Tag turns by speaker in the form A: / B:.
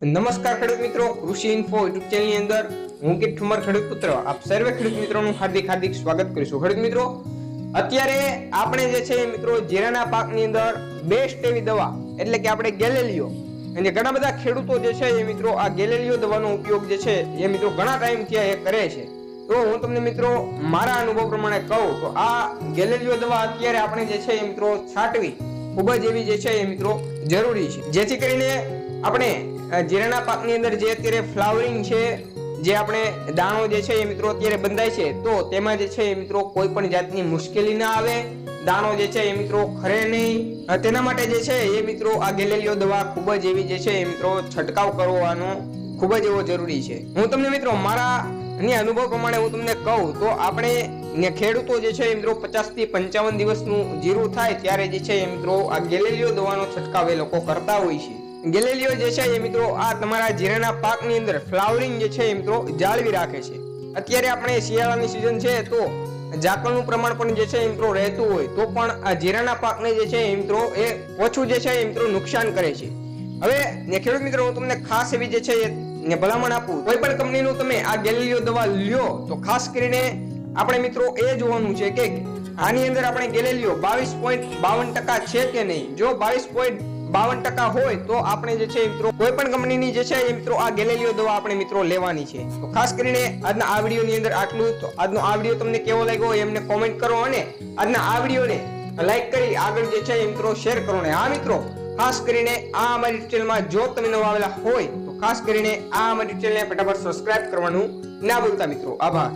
A: નમસ્કાર ખેડૂત મિત્રો, કૃષિ ઇન્ફો યુટ્યુબ ચેનલની અંદર હું કે ઠુમર ખેડૂત પુત્ર, આપ સર્વે ખેડૂત મિત્રોનું હાર્દિક હાર્દિક સ્વાગત કરીશું ખેડૂત મિત્રો, અત્યારે આપણે જે છે મિત્રો, જીરાના પાકની અંદર બેસ્ટ એવી દવા, એટલે કે આપણે ગેલેલિયો, અને ઘણા બધા ખેડૂતો જે છે એ મિત્રો, આ ગેલેલિયો દવાનો ઉપયોગ જે છે એ મિત્રો ઘણા ટાઈમથી એ કરે છે. તો હું તમને મિત્રો, મારા અનુભવ પ્રમાણે કહું, તો આ ગેલેલિયો દવા અત્યારે આપણે જે છે એ મિત્રો છાંટવી. ખૂબ જ એવી જે છે એ મિત્રો જરૂરી છે. જેથી કરીને આપણે જીરાના પાકની અંદર જે અત્યારે ફ્લાવરિંગ છે, જે આપણે દાણો જે છે એ મિત્રો અત્યારે બંધાય છે, તો તેમાં જે છે એ મિત્રો કોઈ પણ જાતની મુશ્કેલી ના આવે. દાણો જે છે એ મિત્રો ખરે નહીં. તેના માટે જે છે એ મિત્રો આ ગેલેલિયો દવા ખૂબ જ એવી જે છે એ મિત્રો છંટકાવ કરવાનો ખૂબ જ એવો જરૂરી છે. હું તમને મિત્રો મારા ની અનુભવ પ્રમાણે હું તમને કહું, તો આપણે ને ખેડૂતો જે છે મિત્રો પચાસથી પંચાવન દિવસનું જીરું થાય ત્યારે જે છે મિત્રો આ ગેલેલિયો દવાનો છંટકાવ એ લોકો કરતા હોય છે. ગેલેલિયો જે છે એ મિત્રો આ તમારા જીરાના પાકની અંદર ફ્લાવરિંગ જે છે એ મિત્રો જાળવી રાખે છે. અત્યારે આપણે શિયાળાની સિઝન છે તો ઝાકળનું પ્રમાણ પણ જે છે મિત્રો રહેતું હોય, તો પણ આ જીરાના પાકને જે છે મિત્રો એ ઓછું જે છે મિત્રો નુકસાન કરે છે. હવે ખેડૂત મિત્રો, હું તમને ખાસ એવી જે છે એ ને ભલામણ આપું કોઈ પણ કંપનીનું તમે આ ગેલેલિયો દવા લ્યો. તો ખાસ કરીને આપણે મિત્રો એ જોવાનું છે કે આની અંદર આપણે ગેલેલિયો બાવીસ પોઈન્ટ બાવન ટકા છે કે નહીં? જો બાવીસ પોઈન્ટ બાવન ટકા હોય તો આપણે જે છે મિત્રો કોઈ પણ કંપનીની જે છે એ મિત્રો આ ગેલેલિયો દવા આપણે મિત્રો લેવાની છે. તો ખાસ કરીને આજના આ વિડીયોની અંદર આટલું. તો આજનો આ વીડિયો તમને કેવો લાગ્યો એમને કોમેન્ટ કરો અને આજના આ વિડીયોને લાઈક કરી આગળ જે છે એ મિત્રો શેર કરો ને. હા મિત્રો ખાસ કરીને આ અમારી ચેનલમાં જો તમે નવા આવેલા હોય, તો ખાસ કરીને આ અમારી ચેનલને ફટાફટ સબસ્ક્રાઇબ કરવાનું ના ભૂલતા મિત્રો. આભાર.